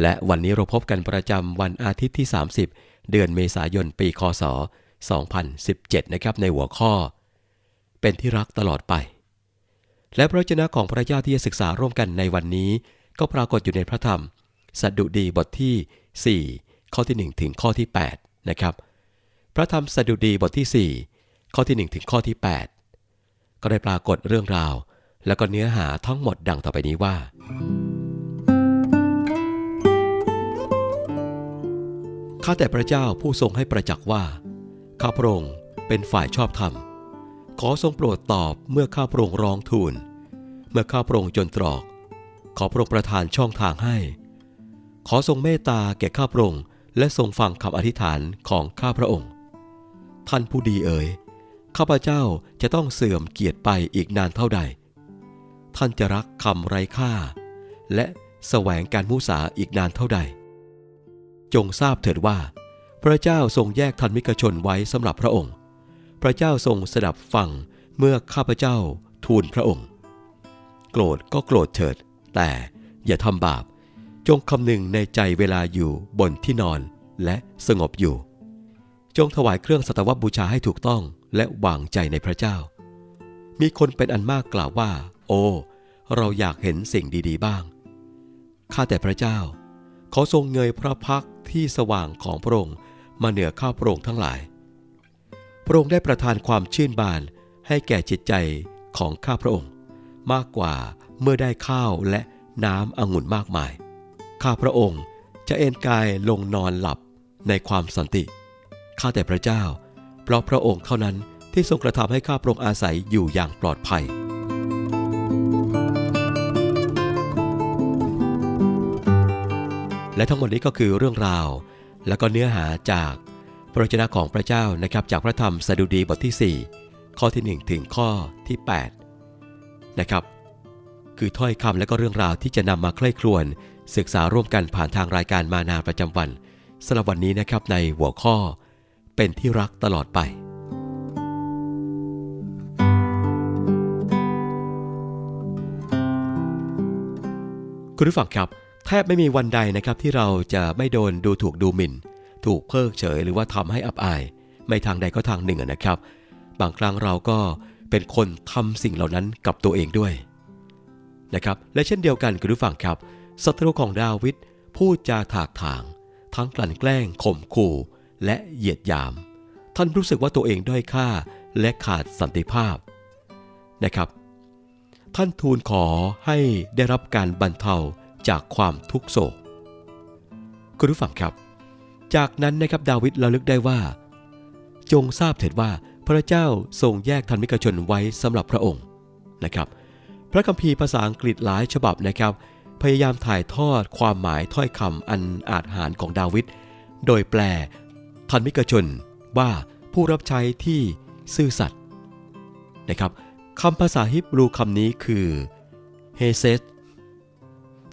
และวันนี้เราพบกันประจำวันอาทิตย์ที่ 30 เดือนเมษายนปีคศ 2017 นะครับในหัวข้อ เป็นที่รักตลอดไป และพระวจนะของพระเจ้าที่จะศึกษาร่วมกันในวันนี้ ก็ปรากฏอยู่ในพระธรรมสดุดีบทที่ 4 ข้อที่ 1 ถึงข้อที่ 8 นะครับ พระธรรมสดุดีบทที่ 4 ข้อที่ 1 ถึงข้อที่ 8 ก็ได้ปรากฏเรื่องราว และก็เนื้อหาทั้งหมดดังต่อไปนี้ว่า ข้าแต่พระเจ้าผู้ทรงให้ประจักษ์ว่า ข้าพระองค์เป็นฝ่ายชอบธรรม ขอทรงโปรดตอบเมื่อข้าพระองค์ร้องทูล เมื่อข้าพระองค์จนตรอก ขอพระองค์ประทานช่องทางให้ ขอทรงเมตตาแก่ข้าพระองค์และทรงฟังคำอธิษฐานของข้าพระองค์ ท่านผู้ดีเอ๋ย ข้าพเจ้าจะต้องเสื่อมเกียรติไปอีกนานเท่าใด ท่านจะรักคำไร้ค่า และแสวงการมุสาอีกนานเท่าใด จงทราบเถิดว่า พระเจ้าทรงแยกทันมิกชนไว้สำหรับพระองค์ พระเจ้าทรงสดับฟังเมื่อข้าพเจ้าทูลพระองค์ โกรธก็โกรธเถิด แต่อย่าทำบาป จงคำนึงในใจเวลาอยู่บนที่นอนและสงบอยู่ จงถวายเครื่องสัตวบูชาให้ถูกต้องและวางใจในพระเจ้า มีคนเป็นอันมากกล่าวว่า โอ้เราอยากเห็นสิ่งดี ๆ บ้าง ข้าแต่พระเจ้า ขอทรงเงยพระพัก ที่สว่างของพระองค์มาเหนือข้าพระองค์ทั้งหลาย พระองค์ได้ประทานความชื่นบานให้แก่จิตใจของข้าพระองค์ มากกว่าเมื่อได้ข้าวและน้ำองุ่นมากมาย ข้าพระองค์จะเอนกายลงนอนหลับในความสันติ ข้าแต่พระเจ้า เพราะพระองค์เท่านั้นที่ทรงกระทำให้ข้าพระองค์อาศัยอยู่อย่างปลอดภัย และทั้งหมดนี้ก็คือเรื่องราว และก็เนื้อหาจากพระวจนะของพระเจ้านะครับจากพระธรรมสดุดีบทที่ 4 ข้อที่ 1 ถึงข้อที่ 8 นะครับ คือถ้อยคำและก็เรื่องราวที่จะนำมาใคร่ครวญศึกษาร่วมกันผ่านทางรายการมานาประจำวันสำหรับวันนี้นะครับในหัวข้อเป็นที่รักตลอดไป คุณผู้ฟังครับ แทบไม่มีวันใดนะครับที่เราจะไม่โดนดูถูกดูหมิ่น ถูกเพิกเฉยหรือว่าทำให้อับอาย ไม่ทางใดก็ทางหนึ่งนะครับ บางครั้งเราก็เป็นคนทำสิ่งเหล่านั้นกับตัวเองด้วยนะครับและเช่นเดียวกันคุณผู้ฟังครับศัตรูของดาวิดพูดจาถากถาง ทั้งกลั่นแกล้งข่มขู่และเหยียดหยาม ท่านรู้สึกว่าตัวเองด้อยค่าและขาดสันติภาพนะครับ ท่านทูลขอให้ได้รับการบรรเทา จากความทุกโศกคุณผู้ฟังครับ จากนั้นนะครับดาวิดระลึกได้ว่า จงทราบเถิดว่าพระเจ้าทรงแยกทันมิกชนไว้สำหรับพระองค์นะครับ พระคัมภีร์ภาษาอังกฤษหลายฉบับนะครับ พยายามถ่ายทอดความหมายถ้อยคำอันอาจหารของดาวิดโดยแปลทันมิกชนว่าผู้รับใช้ที่ซื่อสัตย์นะครับคำภาษาฮิบรูคำนี้คือเฮเซ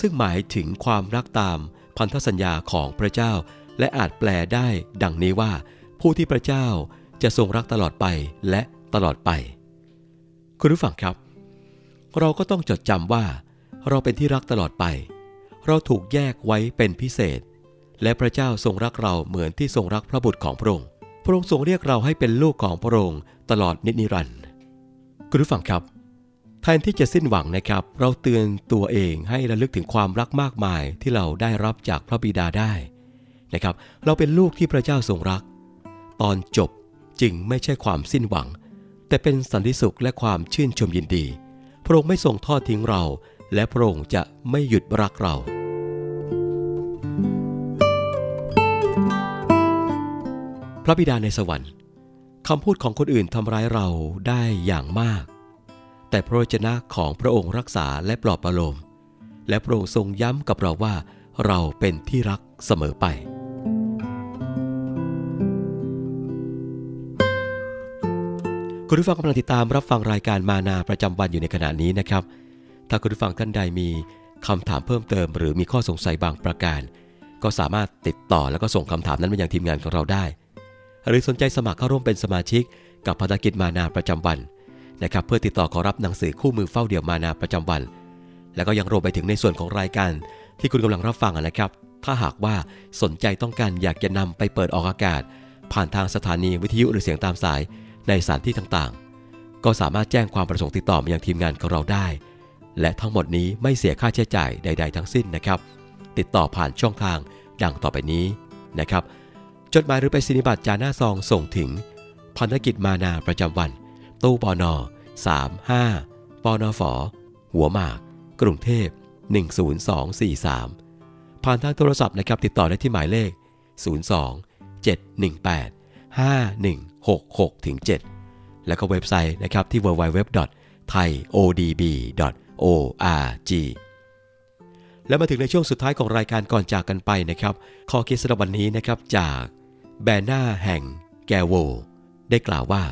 ซึ่งหมายถึงความรักตามพันธสัญญาของพระเจ้า และอาจแปลได้ดังนี้ว่า ผู้ที่พระเจ้าจะทรงรักตลอดไปและตลอดไป คุณผู้ฟังครับ เราก็ต้องจดจำว่า เราเป็นที่รักตลอดไป เราถูกแยกไว้เป็นพิเศษ และพระเจ้าทรงรักเราเหมือนที่ทรงรักพระบุตรของพระองค์พระองค์ทรงเรียกเราให้เป็นลูกของพระองค์ตลอดนิรันดร์คุณผู้ฟังครับ แทนที่จะสิ้นหวังนะครับ เราเตือนตัวเองให้ระลึกถึงความรักมากมายที่เราได้รับจากพระบิดาได้นะครับ เราเป็นลูกที่พระเจ้าทรงรัก ตอนจบจึงไม่ใช่ความสิ้นหวัง แต่เป็นสันติสุขและความชื่นชมยินดี พระองค์ไม่ทรงทอดทิ้งเรา และพระองค์จะไม่หยุดรักเรา พระบิดาในสวรรค์คำพูดของคนอื่นทำร้ายเราได้อย่างมาก แต่พระวจนะของพระองค์รักษาและปลอบประโลม และพระองค์ทรงย้ำกับเราว่า เราเป็นที่รักเสมอไป คุณผู้ฟังกำลังติดตามรับฟังรายการมานาประจำวันอยู่ในขณะนี้นะครับ ถ้าคุณผู้ฟังท่านใดมีคำถามเพิ่มเติม หรือมีข้อสงสัยบางประการ ก็สามารถติดต่อแล้วก็ส่งคำถามนั้นมายังทีมงานของเราได้ หรือสนใจสมัครเข้าร่วมเป็นสมาชิก กับภารกิจมานาประจำวัน นะครับเพื่อติดต่อขอรับหนังสือคู่มือเฝ้าเดี่ยวมานาประจำวัน แล้วก็ยังรวมไปถึงในส่วนของรายการที่คุณกำลังรับฟังนะครับ ถ้าหากว่าสนใจต้องการอยากจะนำไปเปิดออกอากาศ ผ่านทางสถานีวิทยุหรือเสียงตามสายในสถานที่ต่างๆ ก็สามารถแจ้งความประสงค์ติดต่อมายังทีมงานของเราได้ และทั้งหมดนี้ไม่เสียค่าใช้จ่ายใด ๆ ทั้งสิ้นนะครับ ติดต่อผ่านช่องทางดังต่อไปนี้นะครับจดหมายหรือไปรษณียบัตรจาหน้าซองส่งถึงพันธกิจมานาประจำวัน ตู้ปอนอ35ปอนอฝอหัวหมาก กรุงเทพ 10243 ผ่านทางโทรศัพท์นะครับติดต่อได้ที่หมายเลข 02 718 5166ถึง7แล้วก็เว็บไซต์นะครับที่ www.thaiodb.org และมาถึงในช่วงสุดท้ายของรายการก่อนจากกันไปนะครับข้อคิดสำหรับวันนี้นะครับจากแบนนาแห่งแกโว ได้กล่าวว่า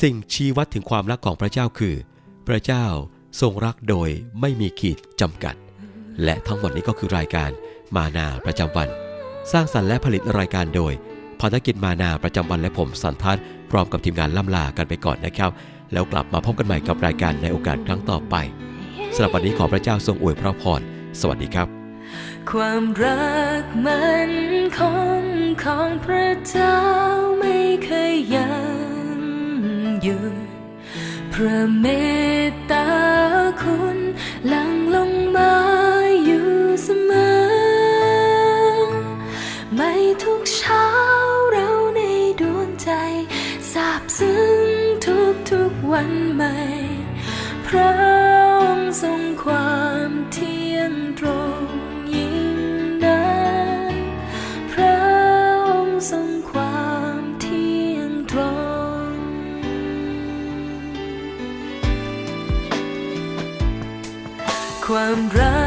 สิ่งชี้วัดถึงความรักของพระเจ้าคือ พระเจ้าทรงรักโดยไม่มีขีดจำกัด และทั้งหมดนี้ก็คือรายการมานาประจำวัน สร้างสรรค์และผลิตรายการโดยภารกิจมานาประจำวันและผมสันทัศน์พร้อมกับทีมงานล่ำลากันไปก่อนนะครับ แล้วกลับมาพบกันใหม่กับรายการในโอกาสครั้งต่อไปสำหรับวันนี้ขอพระเจ้าทรงอวยพระพรสวัสดีครับ ความรักมันคงของพระเจ้าไม่เคยยัง อยู่พระเมตตาคุณหลัง ความรัก